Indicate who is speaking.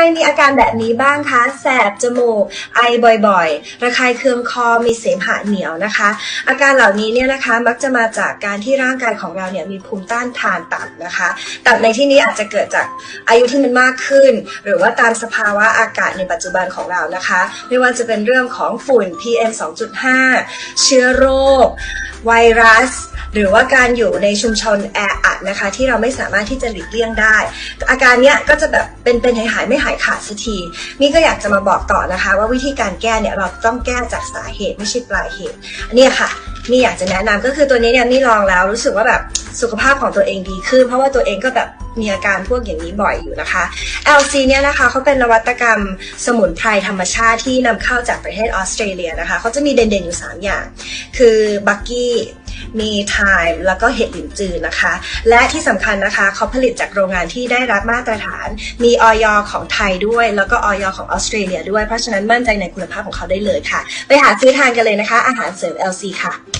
Speaker 1: รมีอาการแบบนี้บ้างคะ แสบจมูก ไอบ่อยๆ ระคายเคืองคอ มีเสมหะเหนียวนะคะ อาการเหล่านี้เนี่ยนะคะ มักจะมาจากการที่ร่างกายของเราเนี่ยมีภูมิต้านทานต่ำนะคะ ต่ำในที่นี้อาจจะเกิดจากอายุที่มันมากขึ้น หรือว่าตามสภาวะอากาศในปัจจุบันของเรานะคะ ไม่ว่าจะเป็นเรื่องของฝุ่น PM 2.5 เชื้อโรค ไวรัส หรือว่าการอยู่ในชุมชนแออัดนะคะ ที่เราไม่สามารถที่จะหลีกเลี่ยงได้ อาการเนี้ยก็จะแบบเป็นเป็นหายหายไม่หายขาดสักทีนี่ก็อยากจะมาบอกต่อนะคะ ว่าวิธีการแก้เนี่ยเราต้องแก้จากสาเหตุไม่ใช่ปลายเหตุอันเนี้ยค่ะนี่อยากจะแนะนำก็คือตัวนี้เนี่ยนี่ลองแล้วรู้สึกว่าแบบสุขภาพของตัวเองดีขึ้น เพราะว่าตัวเองก็แบบมีอาการพวกอย่างนี้บ่อยอยู่นะคะ LC เนี่ยนะคะเขาเป็นนวัตกรรมสมุนไพรธรรมชาติที่นำเข้าจากประเทศออสเตรเลียนะคะเขาจะมีเด่นๆอยู่ 3 อย่าง คือบักกี้มีไทม์แล้วก็เห็ดหลินจือนะคะ และที่สำคัญนะคะเขาผลิตจากโรงงานที่ได้รับมาตรฐาน มีออยอของไทยด้วย แล้วก็ออยอของออสเตรเลียด้วย เพราะฉะนั้นมั่นใจในคุณภาพของเขาได้เลยค่ะ ไปหาซื้อทานกันเลยนะคะ อาหารเสริม LC ค่ะ